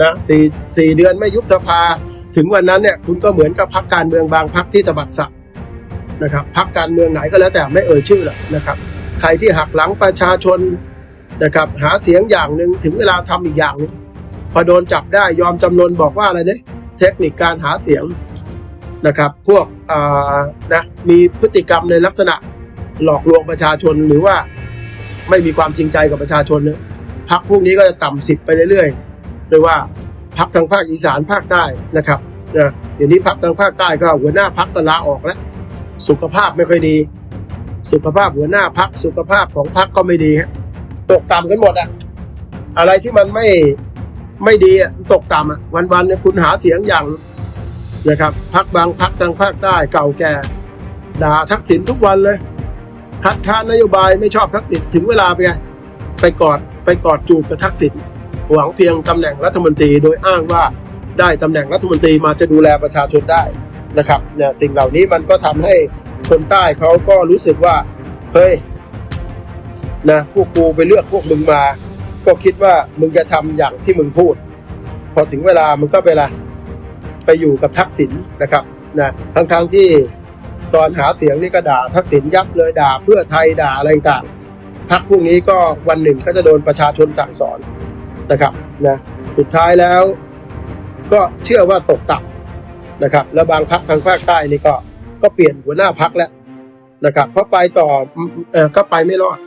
นะสี่สี่เดือนไม่ยุบสภา ถึงวันนั้นเนี่ยคุณก็เหมือนกับพักการเมืองบางพักที่ตบัดสัตว์นะครับพักการเมืองไหนก็แล้วแต่ไม่เอ่ยชื่อหรอกนะครับ ใครที่หักหลังประชาชนนะครับหาเสียงอย่างหนึ่งถึงเวลาทำอีกอย่างนึงพอโดนจับได้ยอมจำนนบอกว่าอะไรเนี่ยเทคนิคการหาเสียงนะครับ พวกนะมีพฤติกรรมในลักษณะหลอกลวงประชาชนหรือว่าไม่มีความจริงใจกับประชาชนเนี่ยพักพวกนี้ก็จะต่ำสิบไปเรื่อย ๆโดยว่าพักทางภาคอีสานภาคใต้นะครับนะเดี๋ยวนี้พักทางภาคใต้ก็หัวหน้าพักก็ลาออกแล้วสุขภาพไม่ค่อยดี สุขภาพหัวหน้าพักสุขภาพของพักก็ไม่ดีฮะตกต่ำกันหมดอะอะไรที่มันไม่ไม่ดีอะตกต่ำอะวันๆเนี่ยคุณหาเสียงอย่างนะครับพักบางพักทางภาคใต้เก่าแก่ด่าทักษิณทุกวันเลย คัดค้านนโยบายไม่ชอบทักษิณถึงเวลาไปไงไปกอดไปกอดจูบกับทักษิณ หวังเพียงตำแหน่งรัฐมนตรีโดยอ้างว่าได้ตำแหน่งรัฐมนตรีมาจะดูแลประชาชนได้นะครับเนี่ยสิ่งเหล่านี้มันก็ทำให้คนใต้เขาก็รู้สึกว่าเฮ้ยนะพวกกูไปเลือกพวกมึงมา ก็คิดว่ามึงจะทำอย่างที่มึงพูด พอถึงเวลามึงก็ไปละไปอยู่กับทักษิณนะครับนะทั้งๆทที่ตอนหาเสียงนี่ก็ด่าทักษิณยับเลยด่าเพื่อไทยด่าอะไรต่างๆพักพวกนี้ก็วันหนึ่งก็จะโดนประชาชนสั่งสอน นะครับนะสุดท้ายแล้ว ก็เชื่อว่าตกต่ำนะครับ แล้วบางพักทางภาคใต้นี่ก็ก็เปลี่ยนหัวหน้าพักแล้วนะครับเพราะไปต่อเออก็ไปไม่รอด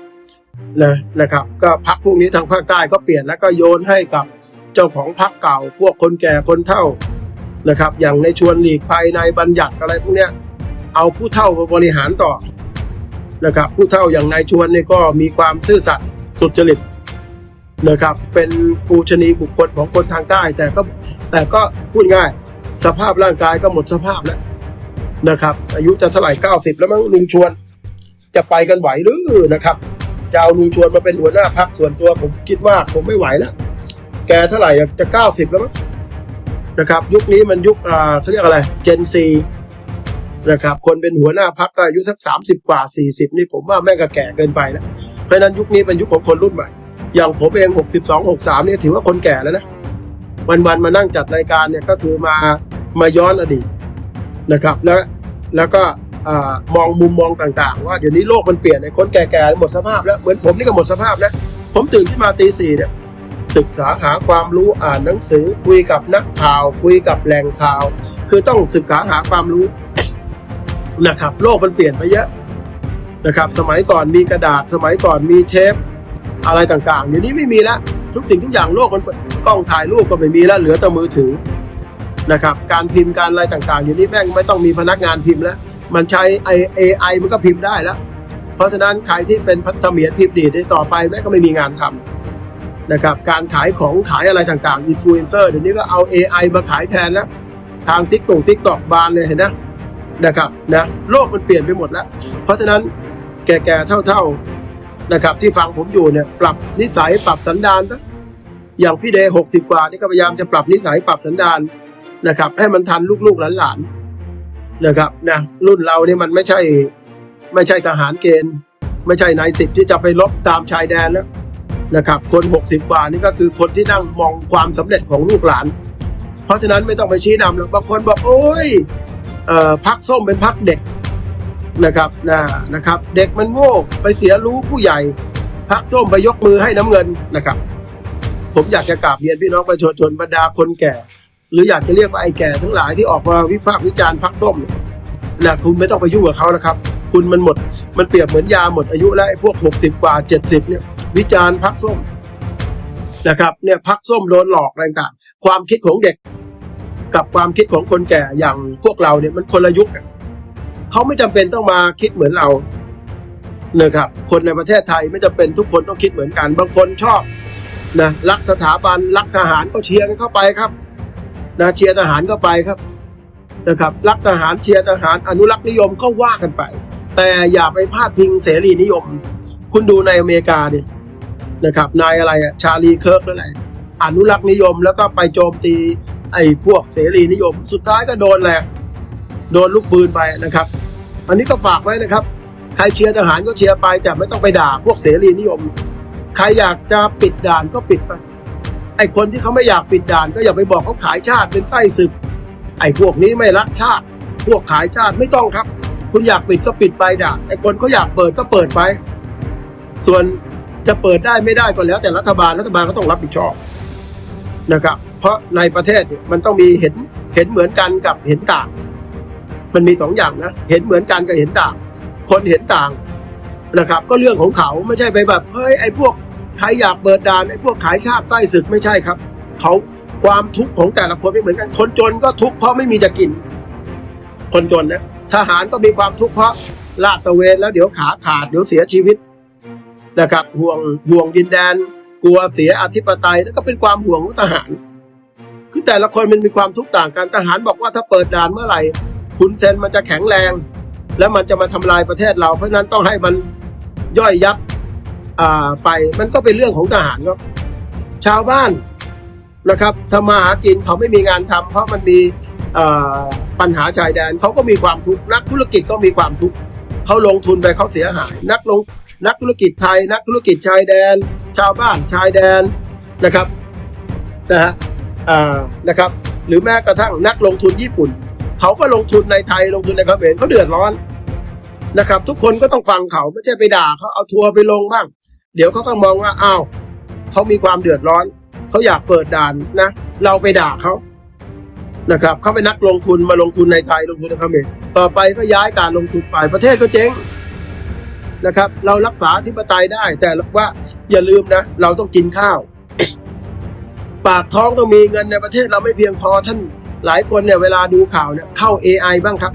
นะนะครับ ก็พักพวกนี้ทางภาคใต้ก็เปลี่ยนแล้วก็โยนให้กับเจ้าของพักเก่า พวกคนแก่คนเฒ่านะครับ อย่างในชวนหลีกภัยในบัญญัติอะไรพวกเนี้ยเอาผู้เฒ่ามาบริหารต่อนะครับ ผู้เฒ่าอย่างนายชวนนี่ก็มีความซื่อสัตย์สุจริต นะครับ เป็นปูชนีบุคคลของคนทางใต้ แต่ก็แต่ก็พูดง่าย สภาพร่างกายก็หมดสภาพแล้วนะครับ อายุจะเท่าไหร่เก้าสิบแล้วมั้งลุงชวน จะไปกันไหวหรือนะครับจะเอาลุงชวนมาเป็นหัวหน้าพักส่วนตัวผมคิดว่าผมไม่ไหวแล้วแกเท่าไหร่จะเก้าสิบแล้วมั้งนะครับ ยุคนี้มันยุคอ่าเขาเรียกอะไรเจนซีนะครับคนเป็นหัวหน้าพักอายุสักสามสิบกว่าสี่สิบนี่ผมว่าแม่งก็แก่เกินไปแล้วเพราะนั้นยุคนี้เป็นยุคของคนรุ่นใหม่ อย่างผมเองหกสิบสองหกสามนี่ยถือว่าคนแก่แล้วนะ วันๆมานั่งจัดรายการเนี่ยก็คือมามาย้อนอดีตนะครับ แล้วแล้วก็อมองมุมมองต่างๆ ว่าเดี๋ยวนี้โลกมันเปลี่ยนไอ้คนแก่ๆหมดสภาพแล้วเหมือนผมนี่ก็หมดสภาพนะผมตื่นขึ้นมาตีสี่เนี่ยศึกษาหาความรู้อ่านหนังสือคุยกับนักข่าว คุยกับแหล่งข่าว คือต้องศึกษาหาความรู้นะครับ โลกมันเปลี่ยนไปเยอะนะครับ สมัยก่อนมีกระดาษสมัยก่อนมีเทป อะไรต่างๆ เดี๋ยวนี้ไม่มีแล้วทุกสิ่งทุกอย่างโลกมันเปิดกล้องถ่ายรูปก็ไม่มีแล้วเหลือแต่มือถือนะครับการพิมพ์การอะไรต่างๆเดี๋ยวนี้แม่งไม่ต้องมีพนักงานพิมพ์แล้ว มันใช้ AI มันก็พิมพ์ได้แล้ว เพราะฉะนั้นใครที่เป็นเสมียนพิมพ์ดีต่อไปแม่งก็ไม่มีงานทำนะครับการขายของขายอะไรต่างๆอินฟลูเอนเซอร์เดี๋ยวนี้ก็เอา AI มาขายแทนแล้ว ทางทิกตงทิกตอกบานเลยเห็นนะนะครับนะโลกมันเปลี่ยนไปหมดแล้ว เพราะฉะนั้นแก่ๆเท่าๆ นะครับ ที่ฟังผมอยู่เนี่ยปรับนิสัยปรับสันดานอย่างพี่เดย์หกสิบกว่านี่ก็พยายามจะปรับนิสัยปรับสันดานนะครับ ให้มันทันลูกๆหลานๆนะครับนะรุ่นเราเนี่ยมันไม่ใช่ไม่ใช่ทหารเกณฑ์ ไม่ใช่นายสิบที่จะไปลบตามชายแดนแล้วนะครับ คนหกสิบกว่านี่ก็คือคนที่นั่งมองความสำเร็จของลูกหลาน เพราะฉะนั้นไม่ต้องไปชี้นำหรอกบางคนบอกโอ้ยเอ่อพักส้มเป็นพักเด็ก นะครับนะนะครับ เด็กมันโง่ไปเสียรู้ผู้ใหญ่พักส้มไปยกมือให้น้ำเงินนะครับ ผมอยากจะกราบเรียนพี่น้องประชาชนบรรดาคนแก่ หรืออยากจะเรียกว่าไอ้แก่ทั้งหลายที่ออกมาวิพากษ์วิจารณ์พักส้มนะคุณไม่ต้องไปยุ่งกับเขานะครับ คุณมันหมด มันเปรียบเหมือนยาหมดอายุแล้วไอ้พวกหกสิบกว่าเจ็ดสิบเนี่ย วิจารณ์พักส้มนะครับเนี่ยพักส้มโดนหลอกอะไรต่างๆความคิดของเด็ก กับความคิดของคนแก่อย่างพวกเราเนี่ยมันคนละยุคอะ เขาไม่จำเป็นต้องมาคิดเหมือนเรานะครับคนในประเทศไทยไม่จำเป็นทุกคนต้องคิดเหมือนกัน บางคนชอบนะรักสถาบันรักทหารก็เชียร์กันเข้าไปครับนะเชียร์ทหารก็ไปครับนะครับ รักทหารเชียร์ทหารอนุรักษ์นิยมก็ว่ากันไป แต่อย่าไปพาดพิงเสรีนิยม คุณดูในอเมริกาเนี่ยนะครับนายอะไรอะชาลีเคิร์กนั่นแหละอนุรักษ์นิยมแล้วก็ไปโจมตีไอ้พวกเสรีนิยม สุดท้ายก็โดนแหละโดนลูกปืนไปนะครับ อันนี้ก็ฝากไว้นะครับ ใครเชียร์ทหารก็เชียร์ไปแต่ไม่ต้องไปด่าพวกเสรีนิยม ใครอยากจะปิดด่านก็ปิดไป ไอ้คนที่เขาไม่อยากปิดด่านก็อย่าไปบอกเขาขายชาติเป็นไส้ศึก ไอ้พวกนี้ไม่รักชาติ พวกขายชาติไม่ต้องครับ คุณอยากปิดก็ปิดไปด่าไอ้คนเขาอยากเปิดก็เปิดไป ส่วนจะเปิดได้ไม่ได้ก็แล้ว แต่รัฐบาลรัฐบาลก็ต้องรับผิดชอบนะครับ เพราะในประเทศมันต้องมีเห็นเห็นเหมือนกันกับเห็นต่าง มันมีสองอย่างนะ เห็นเหมือนกันกับเห็นต่าง คนเห็นต่างนะครับ ก็เรื่องของเขาไม่ใช่ไปแบบเฮ้ยไอ้พวกใครอยากเปิดด่านไอ้พวกขายชาติใต้ศึกไม่ใช่ครับเขาความทุกข์ของแต่ละคนไม่เหมือนกัน คนจนก็ทุกข์เพราะไม่มีจะกิน คนจนนะทหารก็มีความทุกข์เพราะลาดตระเวนแล้วเดี๋ยวขาขาดเดี๋ยวเสียชีวิตนะครับห่วงห่วงดินแดน กลัวเสียอธิปไตยแล้วก็เป็นความห่วงของทหาร คือแต่ละคนมันมีความทุกข์ต่างกันทหารบอกว่าถ้าเปิดด่านเมื่อไหร่ คุณเซนมันจะแข็งแรง แล้วมันจะมาทำลายประเทศเรา เพราะนั้นต้องให้มันย่อยยับไปมันก็เป็นเรื่องของทหารครับชาวบ้านนะครับทำมาหากินเขาไม่มีงานทำเพราะมันมีปัญหาชายแดนเขาก็มีความทุกข์นักธุรกิจก็มีความทุกข์เขาลงทุนไปเขาเสียหาย นักลงนักธุรกิจไทย นักธุรกิจชายแดน ชาวบ้านชายแดนนะครับนะฮะนะครับ หรือแม้กระทั่งนักลงทุนญี่ปุ่น เขาก็ลงทุนในไทยลงทุนในเขมรเขาเดือดร้อนนะครับ ทุกคนก็ต้องฟังเขาไม่ใช่ไปด่าเขาเอาทัวร์ไปลงบ้าง เดี๋ยวเขาก็มองว่าอ้าวเขามีความเดือดร้อน เขาอยากเปิดด่านนะ เราไปด่าเขานะครับเขาเป็นนักลงทุนมาลงทุนในไทยลงทุนในเขมรต่อไปก็ย้ายการลงทุนไปประเทศก็เจ๊งนะครับ เรารักษาธิปไตยได้ แต่ว่าอย่าลืมนะ เราต้องกินข้าว ปากท้องต้องมีเงินในประเทศเราไม่เพียงพอท่าน หลายคนเนี่ยเวลาดูข่าวเนี่ยเข้า AI บ้างครับ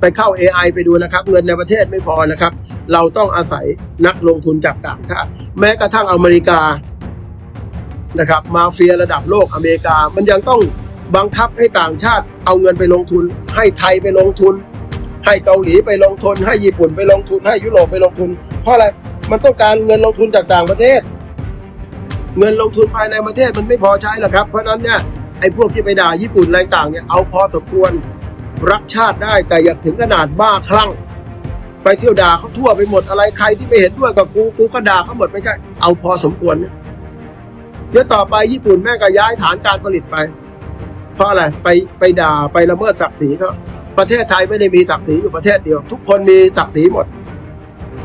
ไปเข้า AI ไปดูนะครับ เงินในประเทศไม่พอนะครับ เราต้องอาศัยนักลงทุนจากต่างชาติแม้กระทั่งอเมริกานะครับ มาเฟียระดับโลกอเมริกา มันยังต้องบังคับให้ต่างชาติเอาเงินไปลงทุน ให้ไทยไปลงทุน ให้เกาหลีไปลงทุน ให้ญี่ปุ่นไปลงทุน ให้ยุโรปไปลงทุน เพราะอะไรมันต้องการเงินลงทุนจากต่างประเทศ เงินลงทุนภายในประเทศมันไม่พอใช้หรอกครับ เพราะฉะนั้นเนี่ย ไอ้พวกที่ไปด่าญี่ปุ่นอะไรต่างเนี่ยเอาพอสมควรรักชาติได้แต่อย่าถึงขนาดบ้าคลั่ง ไปเที่ยวด่าเขาทั่วไปหมดอะไรใครที่ไม่เห็นด้วยกับกูกูก็ด่าเขาหมดไม่ใช่ เอาพอสมควรเนี่ยเดี๋ยวต่อไปญี่ปุ่นแม่ก็ย้ายฐานการผลิตไป เพราะอะไรไปไปด่าไปละเมิดศักดิ์ศรีเขาประเทศไทยไม่ได้มีศักดิ์ศรีอยู่ประเทศเดียว ทุกคนมีศักดิ์ศรีหมด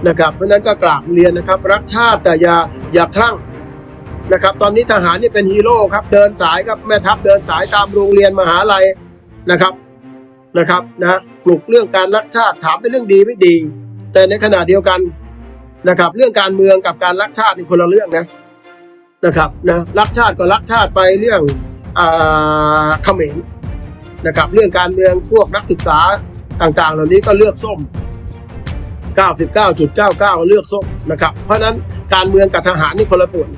นะครับ เพราะนั้นก็กราบเรียนนะครับ รักชาติแต่อย่าอย่าคลั่ง นะครับตอนนี้ทหารนี่เป็นฮีโร่ครับเดินสายครับแม่ทัพเดินสายตามโรงเรียนมหาลัยนะครับนะครับนะปลุกเรื่องการรักชาติถามเป็นเรื่องดีไม่ดี แต่ในขณะเดียวกันนะครับ เรื่องการเมืองกับการรักชาตินี่คนละเรื่องนะนะครับนะรักชาติก็รักชาติไปเรื่องเขมรนะครับ เรื่องการเมืองพวกนักศึกษาต่างๆ เหล่านี้ก็เลือกส้ม 99.99 เลือกส้มนะครับ เพราะฉะนั้นการเมืองกับทหารนี่คนละส่วน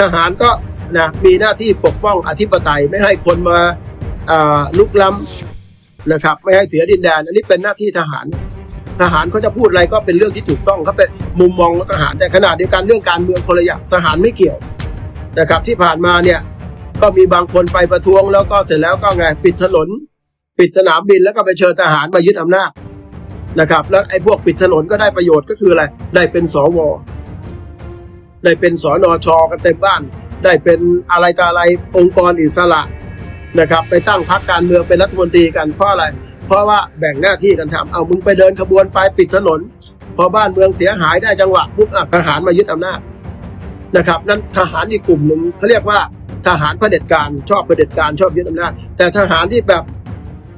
ทหารก็นะมีหน้าที่ปกป้องอธิปไตยไม่ให้คนมาลุกล้ำนะครับไม่ให้เสียดินแดน อันนี้เป็นหน้าที่ทหาร ทหารเขาจะพูดอะไรก็เป็นเรื่องที่ถูกต้องเขาเป็นมุมมองของทหารแต่ขณะเดียวกันเรื่องการเมืองคนละอย่างทหารไม่เกี่ยวนะครับ ที่ผ่านมาเนี่ยก็มีบางคนไปประท้วงแล้วก็เสร็จแล้วก็ไงปิดถนน ปิดสนามบินแล้วก็ไปเชิญทหารมายึดอำนาจนะครับ แล้วไอ้พวกปิดถนนก็ได้ประโยชน์ก็คืออะไรได้เป็นสว ได้เป็นสอนอชอกันเต็มบ้าน ได้เป็นอะไรต่ออะไรองค์กรอิสระนะครับ ไปตั้งพรรคการเมืองเป็นรัฐมนตรีกันเพราะอะไร เพราะว่าแบ่งหน้าที่กันทำเอามึงไปเดินขบวนไปปิดถนน พอบ้านเมืองเสียหายได้จังหวะปุ๊บอะทหารมายึดอำนาจนะครับ นั่นทหารอีกกลุ่มหนึ่งเขาเรียกว่าทหารเผด็จการชอบเผด็จการชอบยึดอำนาจ แต่ทหารที่แบบ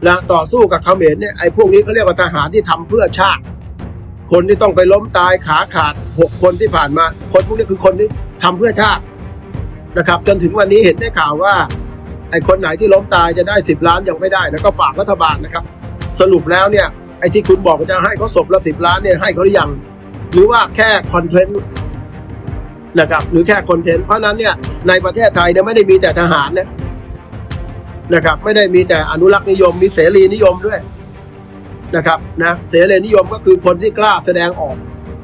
นะต่อสู้กับเขมรเนี่ยไอ้พวกนี้เขาเรียกว่าทหารที่ทำเพื่อชาติ คนที่ต้องไปล้มตายขาขาดหกคนที่ผ่านมา คนพวกนี้คือคนที่ทำเพื่อชาตินะครับ จนถึงวันนี้เห็นได้ข่าวว่าไอ้คนไหนที่ล้มตายจะได้สิบล้านยังไม่ได้ แล้วก็ฝากรัฐบาลนะครับ สรุปแล้วเนี่ยไอ้ที่คุณบอกจะให้เขาศพละสิบล้านเนี่ยให้เขาหรือยังหรือว่าแค่คอนเทนต์นะครับหรือแค่คอนเทนต์เพราะฉะนั้นเนี่ยในประเทศไทยเนี่ยไม่ได้มีแต่ทหารนะนะครับ ไม่ได้มีแต่อนุรักษ์นิยมมีเสรีนิยมด้วย นะครับนะเสรีนิยมก็คือคนที่กล้าแสดงออก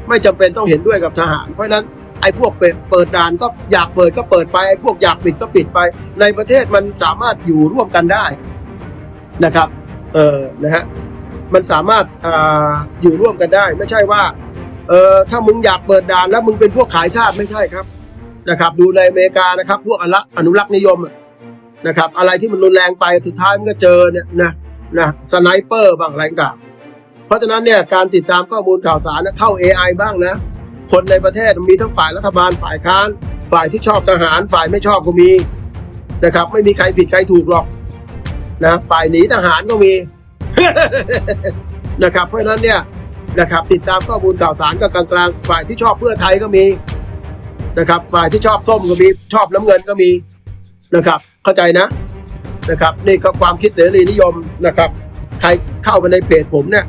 ไม่จำเป็นต้องเห็นด้วยกับทหาร เพราะฉะนั้นไอ้พวกเปิดด่านก็อยากเปิดก็เปิดไปไอ้พวกอยากปิดก็ปิดไป ในประเทศมันสามารถอยู่ร่วมกันได้นะครับเออนะฮะมันสามารถอ่าอยู่ร่วมกันได้ ไม่ใช่ว่าเออถ้ามึงอยากเปิดด่านแล้วมึงเป็นพวกขายชาติไม่ใช่ครับนะครับ ดูในอเมริกานะครับ พวกอนุรักษ์นิยมนะครับ อะไรที่มันรุนแรงไปสุดท้ายมันก็เจอเนี่ยนะ นะสไนเปอร์บางอะไรต่างเพราะฉะนั้นเนี่ยการติดตามข้อมูลข่าวสารนะเข้า AI บ้างนะคนในประเทศมีทั้งฝ่ายรัฐบาลฝ่ายค้าน ฝ่ายที่ชอบทหารฝ่ายไม่ชอบก็มีนะครับ ไม่มีใครผิดใครถูกหรอกนะฝ่ายหนีทหารก็มีนะครับ เพราะฉะนั้นเนี่ยนะครับติดตามข้อมูลข่าวสารก็กลางๆฝ่ายที่ชอบเพื่อไทยก็มีนะครับ ฝ่ายที่ชอบส้มก็มีชอบน้ำเงินก็มีนะครับ เข้าใจนะ นะครับนี่ก็ความคิดเสรีนิยมนะครับ ใครเข้าไปในเพจผมเนี่ย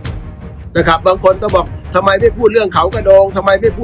นะครับ บางคนก็บอกทำไมไม่พูดเรื่องเขากระโดงทำไมไม่พูด